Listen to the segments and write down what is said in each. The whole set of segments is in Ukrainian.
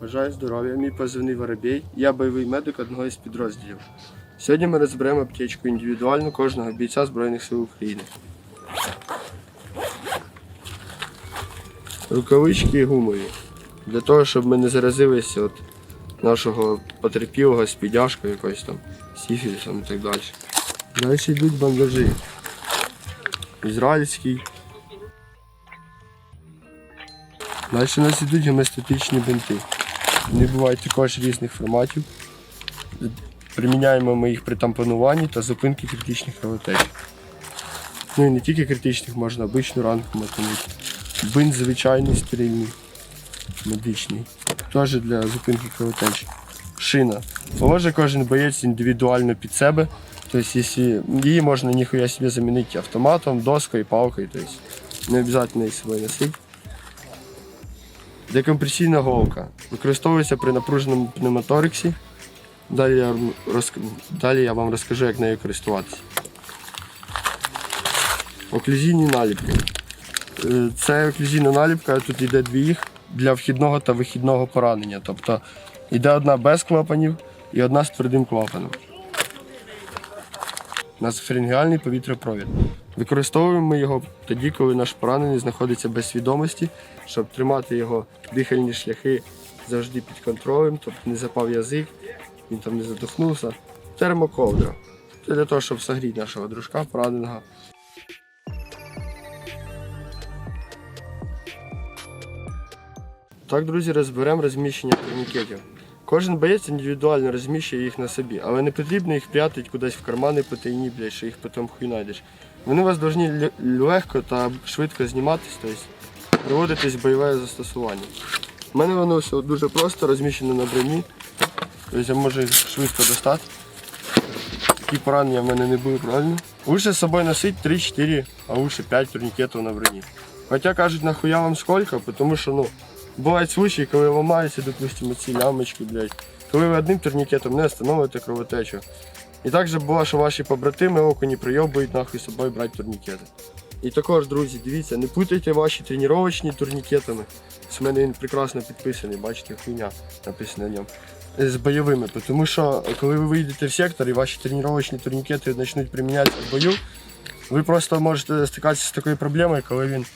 Бажаю здоров'я, мій позивний Воробей. Я бойовий медик одного із підрозділів. Сьогодні ми розберемо аптечку індивідуальну кожного бійця Збройних сил України. Рукавички гумові. Для того, щоб ми не заразилися від нашого потерпілого з підяжкою якоюсь там, сіфілісом і так далі. Далі йдуть бандажі. Ізраїльський. Далі у нас йдуть гемостатичні бинти. Вони бувають також різних форматів. Приміняємо ми їх при тампонуванні та зупинці критичних кровотеч. Ну і не тільки критичних, можна обичну ранку мотанути. Бинт звичайний стерильний, медичний. Теж для зупинки кровотеч. Шина. Положить кожен боєць індивідуально під себе. Тобто, її можна ніхуя собі замінити автоматом, доскою, палкою. Тобто, не обов'язково її собою носити. Декомпресійна голка. Використовується при напруженому пневмоториксі. Далі я, розк... Далі я вам розкажу, як нею користуватися. Оклюзійні наліпки. Е, Це оклюзійна наліпка, тут йде дві їх для вхідного та вихідного поранення. Тобто йде одна без клапанів і одна з твердим клапаном. Назофарингеальний повітряпровід. Використовуємо його тоді, коли наш поранений знаходиться без свідомості, щоб тримати його дихальні шляхи завжди під контролем, тобто не запав язик, він там не задохнувся. Термоковдра. Це для того, щоб согріти нашого дружка пораненого. Так, друзі, розберемо розміщення турнікетів. Кожен боєць індивідуально розміщує їх на собі, але не потрібно їх прятати кудись в кармани потайні, блядь, що їх потім хуй знайдеш. Вони вас повинні легко та швидко зніматись, тобто приводитись в бойове застосування. У мене воно все дуже просто розміщено на броні. Тобто я можу їх швидко достати. Такі поранення в мене не були, правильно? Лучше з собою носити 3-4, а лучше 5 турнікетів на броні. Хоча кажуть, нахуя вам сколько, тому що ну, бувають случаї, коли ламаються, допустимо, ці лямочки, блядь. Коли ви одним турнікетом не остановите кровотечу. І також було, що ваші побратими окуні прийобують нахуй з собою брати турнікети. І також, друзі, дивіться, не путайте ваші тренувачні турнікетами. З мене він прекрасно підписаний, бачите, хуйня написана на ньому. З бойовими, тому що коли ви вийдете в сектор і ваші тренувачні турнікети почнуть примінятися в бою, ви просто можете стикатися з такою проблемою, коли він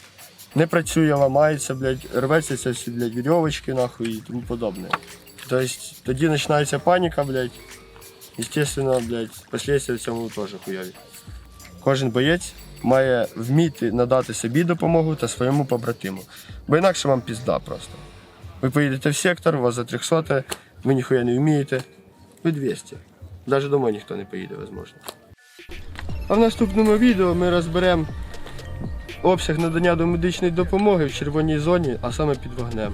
не працює, ламається, блядь, рветься ці всі, блядь, вірьовочки, нахуй і тому подобне. Тобто тоді починається паніка, блядь. Естественно, блядь, последствия в цьому теж хуйові. Кожен боєць має вміти надати собі допомогу та своєму побратиму. Бо інакше вам пізда просто. Ви поїдете в сектор, у вас за 300, ви ніхуя не вмієте. Ви 200. Навіть домой ніхто не поїде, можливо. А в наступному відео ми розберемо обсяг надання до медичної допомоги в червоній зоні, а саме під вогнем.